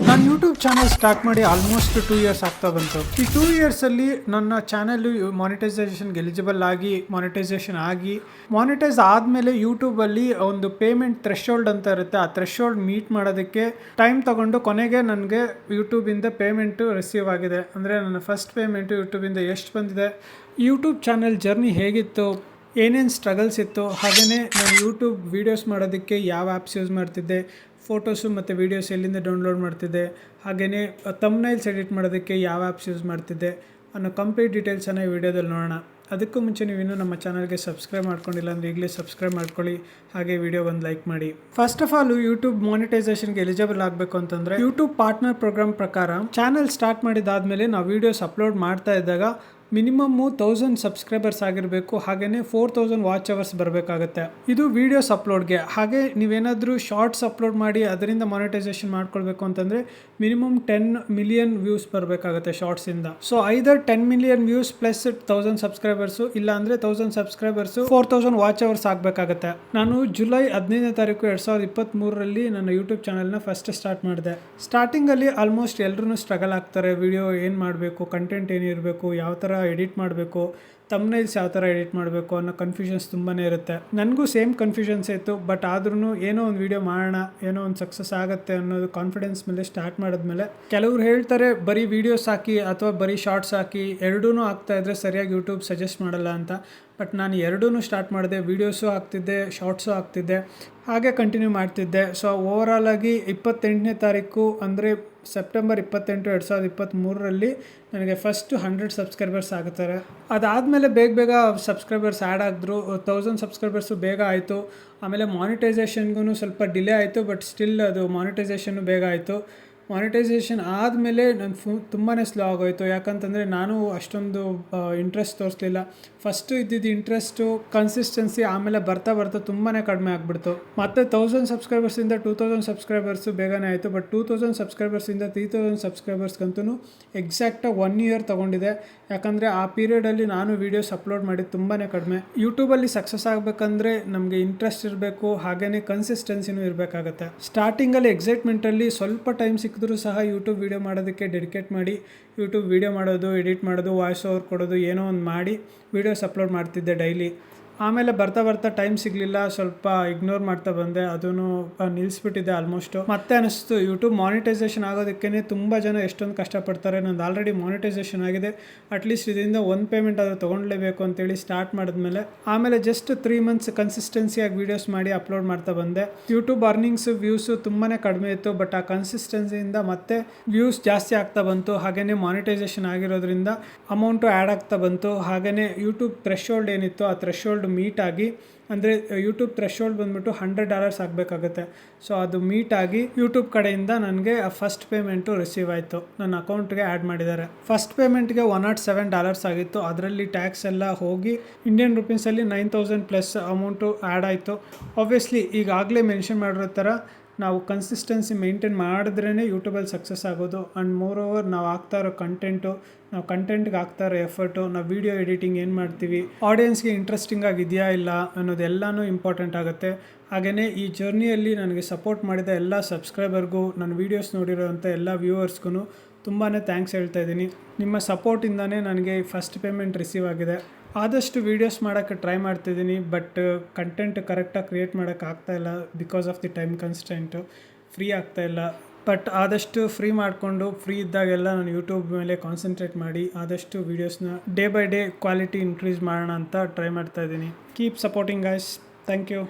ನಾನು YouTube channel start ಮಾಡಿ almost two years ಆಗ್ತಾ ಬಂತು. ಈ ಟೂ ಇಯರ್ಸಲ್ಲಿ ನನ್ನ ಚಾನಲ್ ಮಾನಿಟೈಸೇಷನ್ಗೆ ಎಲಿಜಿಬಲ್ ಆಗಿ ಮಾನಿಟೈಸೇಷನ್ ಆಗಿ ಮಾನಿಟೈಸ್ ಆದಮೇಲೆ ಯೂಟ್ಯೂಬಲ್ಲಿ ಒಂದು ಪೇಮೆಂಟ್ ಥ್ರೆಶೋಲ್ಡ್ ಅಂತ ಇರುತ್ತೆ. ಆ ಥ್ರೆಶೋಲ್ಡ್ ಮೀಟ್ ಮಾಡೋದಕ್ಕೆ ಟೈಮ್ ತಗೊಂಡು ಕೊನೆಗೆ ನನಗೆ ಯೂಟ್ಯೂಬಿಂದ ಪೇಮೆಂಟು ರಿಸೀವ್ ಆಗಿದೆ. ಅಂದರೆ ನನ್ನ ಫಸ್ಟ್ ಪೇಮೆಂಟು ಯೂಟ್ಯೂಬಿಂದ ಎಷ್ಟು ಬಂದಿದೆ? ಯೂಟ್ಯೂಬ್ ಚಾನಲ್ ಜರ್ನಿ ಹೇಗಿತ್ತು? ಏನೇನು ಸ್ಟ್ರಗಲ್ಸ್ ಇತ್ತು? ಹಾಗೆಯೇ ನಾನು ಯೂಟ್ಯೂಬ್ ವೀಡಿಯೋಸ್ ಮಾಡೋದಕ್ಕೆ ಯಾವ ಆ್ಯಪ್ಸ್ ಯೂಸ್ ಮಾಡ್ತಿದ್ದೆ? ಫೋಟೋಸು ಮತ್ತು ವೀಡಿಯೋಸ್ ಎಲ್ಲಿಂದ ಡೌನ್ಲೋಡ್ ಮಾಡ್ತಿದ್ದೆ ಹಾಗೆಯೇ ತಮ್ನೈಲ್ಸ್ ಎಡಿಟ್ ಮಾಡೋದಕ್ಕೆ ಯಾವ ಆ್ಯಪ್ಸ್ ಯೂಸ್ ಮಾಡ್ತಿದ್ದೆ ಅನ್ನೋ ಕಂಪ್ಲೀಟ್ ಡೀಟೇಲ್ಸನ್ನು ಈ ವಿಡಿಯೋದಲ್ಲಿ ನೋಡೋಣ. ಅದಕ್ಕೂ ಮುಂಚೆ ನೀವು ಇನ್ನೂ ನಮ್ಮ ಚಾನಲ್ಗೆ ಸಬ್ಸ್ಕ್ರೈಬ್ ಮಾಡ್ಕೊಂಡಿಲ್ಲ ಅಂದರೆ ಈಗಲೇ ಸಬ್ಸ್ಕ್ರೈಬ್ ಮಾಡ್ಕೊಳ್ಳಿ, ಹಾಗೆ ವಿಡಿಯೋ ಒಂದು ಲೈಕ್ ಮಾಡಿ. ಫಸ್ಟ್ ಆಫ್ ಆಲ್ ಯೂಟ್ಯೂಬ್ ಮಾನಿಟೈಸೇಷನ್ಗೆ ಎಲಿಜಿಬಲ್ ಆಗಬೇಕು ಅಂತಂದರೆ ಯೂಟ್ಯೂಬ್ ಪಾರ್ಟ್ನರ್ ಪ್ರೋಗ್ರಾಮ್ ಪ್ರಕಾರ ಚಾನಲ್ ಸ್ಟಾರ್ಟ್ ಮಾಡಿದಾದ್ಮೇಲೆ ನಾವು ವೀಡಿಯೋಸ್ ಅಪ್ಲೋಡ್ ಮಾಡ್ತಾ ಇದ್ದಾಗ ಮಿನಿಮಮ್ಮು ತೌಸಂಡ್ ಸಬ್ಸ್ಕ್ರೈಬರ್ಸ್ ಆಗಿರಬೇಕು ಹಾಗೆಯೇ ಫೋರ್ ತೌಸಂಡ್ ವಾಚ್ ಅವರ್ಸ್ ಬರಬೇಕಾಗತ್ತೆ. ಇದು ವೀಡಿಯೋಸ್ ಅಪ್ಲೋಡ್ಗೆ ಹಾಗೆ ನೀವೇನಾದರೂ ಶಾರ್ಟ್ಸ್ ಅಪ್ಲೋಡ್ ಮಾಡಿ ಅದರಿಂದ ಮಾನಿಟೈಸೇಷನ್ ಮಾಡ್ಕೊಳ್ಬೇಕು ಅಂತಂದರೆ ಮಿನಿಮಮ್ ಟೆನ್ ಮಿಲಿಯನ್ ವ್ಯೂಸ್ ಬರಬೇಕಾಗತ್ತೆ ಶಾರ್ಟ್ಸಿಂದ so either ten million views plus thousand subscribers ಇಲ್ಲ ಅಂದರೆ thousand subscribers four thousand watch hours ಆಗಬೇಕಾಗತ್ತೆ. ನಾನು ಜುಲೈ ಹದಿನೈದನೇ ತಾರೀಕು ಎರಡು ಸಾವಿರದ ಇಪ್ಪತ್ತ್ಮೂರರಲ್ಲಿ ನನ್ನ ಯೂಟ್ಯೂಬ್ ಚಾನಲ್ನ ಫಸ್ಟ್ ಸ್ಟಾರ್ಟ್ ಮಾಡಿದೆ. ಸ್ಟಾರ್ಟಿಂಗಲ್ಲಿ ಆಲ್ಮೋಸ್ಟ್ ಎಲ್ಲರೂ ಸ್ಟ್ರಗಲ್ ಆಗ್ತಾರೆ. ವಿಡಿಯೋ ಏನು ಮಾಡಬೇಕು ಕಂಟೆಂಟ್ ಏನಿರಬೇಕು, ಯಾವ ಥರ ಎಡಿಟ್ ಮಾಡಬೇಕು ತಮ್ನೈಲ್ಸ್ ಯಾವ ಥರ ಎಡಿಟ್ ಮಾಡಬೇಕು ಅನ್ನೋ ಕನ್ಫ್ಯೂಷನ್ಸ್ ತುಂಬಾ ಇರುತ್ತೆ. ನನಗೂ ಸೇಮ್ ಕನ್ಫ್ಯೂಷನ್ಸ್ ಇತ್ತು ಬಟ್ ಆದ್ರೂ ಏನೋ ಒಂದು ವಿಡಿಯೋ ಮಾಡೋಣ, ಏನೋ ಒಂದು ಸಕ್ಸಸ್ ಆಗುತ್ತೆ ಅನ್ನೋದು ಕಾನ್ಫಿಡೆನ್ಸ್ ಮೇಲೆ ಸ್ಟಾರ್ಟ್ ಮಾಡಿದ್ಮೇಲೆ ಕೆಲವ್ರು ಹೇಳ್ತಾರೆ, ಬರೀ ವೀಡಿಯೋಸ್ ಹಾಕಿ ಅಥವಾ ಬರೀ ಶಾರ್ಟ್ಸ್ ಹಾಕಿ ಎರಡೂ ಆಗ್ತಾ ಇದ್ರೆ ಸರಿಯಾಗಿ ಯೂಟ್ಯೂಬ್ ಸಜೆಸ್ಟ್ ಮಾಡಲ್ಲ ಅಂತ. ಬಟ್ ನಾನು ಎರಡೂ ಸ್ಟಾರ್ಟ್ ಮಾಡಿದೆ, ವೀಡಿಯೋಸು ಆಗ್ತಿದ್ದೆ, ಶಾರ್ಟ್ಸು ಆಗ್ತಿದ್ದೆ, ಹಾಗೆ ಕಂಟಿನ್ಯೂ ಮಾಡ್ತಿದ್ದೆ. ಸೊ ಆಗಿ ಇಪ್ಪತ್ತೆಂಟನೇ ತಾರೀಕು ಅಂದರೆ ಸೆಪ್ಟೆಂಬರ್ ಇಪ್ಪತ್ತೆಂಟು, ಎರಡು ಸಾವಿರದ ಇಪ್ಪತ್ತ್ಮೂರರಲ್ಲಿ ನನಗೆ ಫಸ್ಟು ಹಂಡ್ರೆಡ್ ಸಬ್ಸ್ಕ್ರೈಬರ್ಸ್ ಆಗುತ್ತಾರೆ. ಅದಾದಮೇಲೆ ಬೇಗ ಬೇಗ ಸಬ್ಸ್ಕ್ರೈಬರ್ಸ್ ಆ್ಯಡ್ ಆಗಿದ್ರು. ತೌಸಂಡ್ ಸಬ್ಸ್ಕ್ರೈಬರ್ಸು ಬೇಗ ಆಯಿತು. ಆಮೇಲೆ ಮಾನಿಟೈಸೇಷನ್ಗೂ ಸ್ವಲ್ಪ ಡಿಲೇ ಆಯಿತು ಬಟ್ ಸ್ಟಿಲ್ ಅದು ಮಾನಿಟೈಸೇಷನ್ನು ಬೇಗ ಆಯಿತು. ಮಾನಿಟೈಸೇಷನ್ ಆದಮೇಲೆ ನನ್ನ ಫು ತುಂಬಾ ಸ್ಲೋ ಆಗೋಯಿತು. ಯಾಕಂತಂದರೆ ನಾನು ಅಷ್ಟೊಂದು ಇಂಟ್ರೆಸ್ಟ್ ತೋರಿಸ್ಲಿಲ್ಲ. ಫಸ್ಟು ಇದ್ದಿದ್ದು ಇಂಟ್ರೆಸ್ಟು ಕನ್ಸಿಸ್ಟೆನ್ಸಿ ಆಮೇಲೆ ಬರ್ತಾ ಬರ್ತಾ ತುಂಬಾ ಕಡಿಮೆ ಆಗಿಬಿಡ್ತು. ಮತ್ತು ತೌಸಂಡ್ ಸಬ್ಸ್ಕ್ರೈಬರ್ಸಿಂದ ಟೂ ತೌಸಂಡ್ ಸಬ್ಸ್ಕ್ರೈಬರ್ಸು ಬೇಗನೆ ಆಯಿತು. ಬಟ್ ಟೂ ತೌಸಂಡ್ ಸಬ್ಸ್ಕ್ರೈಬರ್ಸಿಂದ ತ್ರೀ ತೌಸಂಡ್ ಸಬ್ಸ್ಕ್ರೈಬರ್ಸ್ಗಂತೂ ಎಕ್ಸಾಕ್ಟಾಗಿ ಒನ್ ಇಯರ್ ತೊಗೊಂಡಿದೆ. ಯಾಕಂದರೆ ಆ ಪೀರಿಯಡಲ್ಲಿ ನಾನು ವೀಡಿಯೋಸ್ ಅಪ್ಲೋಡ್ ಮಾಡಿದ್ದು ತುಂಬಾ ಕಡಿಮೆ. ಯೂಟ್ಯೂಬಲ್ಲಿ ಸಕ್ಸಸ್ ಆಗಬೇಕಂದ್ರೆ ನಮಗೆ ಇಂಟ್ರೆಸ್ಟ್ ಇರಬೇಕು ಹಾಗೆಯೇ ಕನ್ಸಿಸ್ಟೆನ್ಸಿನೂ ಇರಬೇಕಾಗತ್ತೆ. ಸ್ಟಾರ್ಟಿಂಗಲ್ಲಿ ಎಕ್ಸೈಟ್ಮೆಂಟಲ್ಲಿ ಸ್ವಲ್ಪ ಟೈಮ್ ಸಿಕ್ಕಿದ್ರೂ ಸಹ ಯೂಟ್ಯೂಬ್ ವೀಡಿಯೋ ಮಾಡೋದಕ್ಕೆ ಡೆಡಿಕೇಟ್ ಮಾಡಿ ಯೂಟ್ಯೂಬ್ ವೀಡಿಯೋ ಮಾಡೋದು ಎಡಿಟ್ ಮಾಡೋದು ವಾಯ್ಸ್ ಓವರ್ ಕೊಡೋದು, ಏನೋ ಒಂದು ಮಾಡಿ ವೀಡಿಯೋಸ್ ಅಪ್ಲೋಡ್ ಮಾಡ್ತಿದ್ದೆ ಡೈಲಿ ಆಮೇಲೆ ಬರ್ತಾ ಬರ್ತಾ ಟೈಮ್ ಸಿಗಲಿಲ್ಲ, ಸ್ವಲ್ಪ ಇಗ್ನೋರ್ ಮಾಡ್ತಾ ಬಂದೆ. ಅದೂ ನಿಲ್ಲಿಸ್ಬಿಟ್ಟಿದೆ ಆಲ್ಮೋಸ್ಟು ಮತ್ತೆ ಅನಿಸ್ತು ಯೂಟ್ಯೂಬ್ ಮಾನಿಟೈಸೇಷನ್ ಆಗೋದಕ್ಕೇ ತುಂಬ ಜನ ಎಷ್ಟೊಂದು ಕಷ್ಟಪಡ್ತಾರೆ. ನಂದು ಆಲ್ರೆಡಿ ಮಾನಿಟೈಸೇಷನ್ ಆಗಿದೆ. ಅಟ್ಲೀಸ್ಟ್ ಇದರಿಂದ ಒಂದು ಪೇಮೆಂಟ್ ಆದರೂ ತೊಗೊಳ್ಲೇಬೇಕು ಅಂತೇಳಿ ಸ್ಟಾರ್ಟ್ ಮಾಡಿದ್ಮೇಲೆ, ಆಮೇಲೆ ಜಸ್ಟ್ ತ್ರೀ ಮಂತ್ಸ್ ಕನ್ಸಿಸ್ಟೆನ್ಸಿಯಾಗಿ ವೀಡಿಯೋಸ್ ಮಾಡಿ ಅಪ್ಲೋಡ್ ಮಾಡ್ತಾ ಬಂದೆ. ಯೂಟ್ಯೂಬ್ ಅರ್ನಿಂಗ್ಸ್ ವ್ಯೂಸು ತುಂಬಾ ಕಡಿಮೆ ಇತ್ತು ಬಟ್ ಆ ಕನ್ಸಿಸ್ಟೆನ್ಸಿಯಿಂದ ಮತ್ತೆ ವ್ಯೂಸ್ ಜಾಸ್ತಿ ಆಗ್ತಾ ಬಂತು. ಹಾಗೆಯೇ ಮಾನಿಟೈಸೇಷನ್ ಆಗಿರೋದ್ರಿಂದ ಅಮೌಂಟು ಆ್ಯಡ್ ಆಗ್ತಾ ಬಂತು. ಹಾಗೆಯೇ ಯೂಟ್ಯೂಬ್ ಥ್ರೆಶೋಲ್ಡ್ ಏನಿತ್ತು, ಆ ಥ್ರೆಶೋಲ್ಡ್ ಮೀಟ್ ಆಗಿ, ಅಂದರೆ ಯೂಟ್ಯೂಬ್ ಥ್ರೆಶೋಲ್ಡ್ ಬಂದುಬಿಟ್ಟು ಹಂಡ್ರೆಡ್ ಡಾಲರ್ಸ್ ಆಗಬೇಕಾಗುತ್ತೆ. ಸೊ ಅದು ಮೀಟ್ ಆಗಿ ಯೂಟ್ಯೂಬ್ ಕಡೆಯಿಂದ ನನಗೆ ಫಸ್ಟ್ ಪೇಮೆಂಟು ರಿಸೀವ್ ಆಯಿತು. ನನ್ನ ಅಕೌಂಟ್ಗೆ ಆ್ಯಡ್ ಮಾಡಿದ್ದಾರೆ. ಫಸ್ಟ್ ಪೇಮೆಂಟ್ಗೆ ಒನ್ ನಾಟ್ ಸೆವೆನ್ ಡಾಲರ್ಸ್ ಆಗಿತ್ತು. ಅದರಲ್ಲಿ ಟ್ಯಾಕ್ಸ್ ಎಲ್ಲ ಹೋಗಿ Indian ರುಪೀಸಲ್ಲಿ nine thousand plus amount add ಆಯಿತು. ಆಬ್ವಿಯಸ್ಲಿ ಈಗಾಗಲೇ ಮೆನ್ಷನ್ ಮಾಡಿರೋ ಥರ ನಾವು ಕನ್ಸಿಸ್ಟೆನ್ಸಿ ಮೇಂಟೈನ್ ಮಾಡಿದ್ರೇ ಯೂಟ್ಯೂಬಲ್ಲಿ ಸಕ್ಸಸ್ ಆಗೋದು. ಆ್ಯಂಡ್ ಮೋರ್ ಓವರ್ ನಾವು ಆಗ್ತಾ ಇರೋ ಕಂಟೆಂಟು ನಾವು ಕಂಟೆಂಟ್ಗೆ ಹಾಕ್ತಾ ಇರೋ ಎಫರ್ಟು ನಾವು ವೀಡಿಯೋ ಎಡಿಟಿಂಗ್ ಏನು ಮಾಡ್ತೀವಿ? ಆಡಿಯನ್ಸ್ಗೆ ಇಂಟ್ರೆಸ್ಟಿಂಗ್ ಆಗಿದೆಯಾ ಇಲ್ಲ ಅನ್ನೋದೆಲ್ಲನೂ ಇಂಪಾರ್ಟೆಂಟ್ ಆಗುತ್ತೆ. ಹಾಗೆಯೇ ಈ ಜರ್ನಿಯಲ್ಲಿ ನನಗೆ ಸಪೋರ್ಟ್ ಮಾಡಿದ ಎಲ್ಲ ಸಬ್ಸ್ಕ್ರೈಬರ್ಗೂ ನನ್ನ ವೀಡಿಯೋಸ್ ನೋಡಿರೋಂಥ ಎಲ್ಲ ವ್ಯೂವರ್ಸ್ಗೂ ತುಂಬಾ ಥ್ಯಾಂಕ್ಸ್ ಹೇಳ್ತಾ ಇದ್ದೀನಿ. ನಿಮ್ಮ ಸಪೋರ್ಟಿಂದನೇ ನನಗೆ ಫಸ್ಟ್ ಪೇಮೆಂಟ್ ರಿಸೀವ್ ಆಗಿದೆ. ಆದಷ್ಟು ವೀಡಿಯೋಸ್ ಮಾಡೋಕ್ಕೆ ಟ್ರೈ ಮಾಡ್ತಿದ್ದೀನಿ ಬಟ್ ಕಂಟೆಂಟ್ ಕರೆಕ್ಟಾಗಿ ಕ್ರಿಯೇಟ್ ಮಾಡೋಕ್ಕೆ ಆಗ್ತಾಯಿಲ್ಲ because of the time constant free ಆಗ್ತಾಯಿಲ್ಲ ಬಟ್ ಆದಷ್ಟು ಫ್ರೀ ಮಾಡಿಕೊಂಡು ಫ್ರೀ ಇದ್ದಾಗೆಲ್ಲ ನಾನು ಯೂಟ್ಯೂಬ್ ಮೇಲೆ ಕಾನ್ಸಂಟ್ರೇಟ್ ಮಾಡಿ ಆದಷ್ಟು ವೀಡಿಯೋಸ್ನ day by day quality increase ಮಾಡೋಣ ಅಂತ ಟ್ರೈ ಮಾಡ್ತಾ ಇದ್ದೀನಿ. Keep supporting guys thank you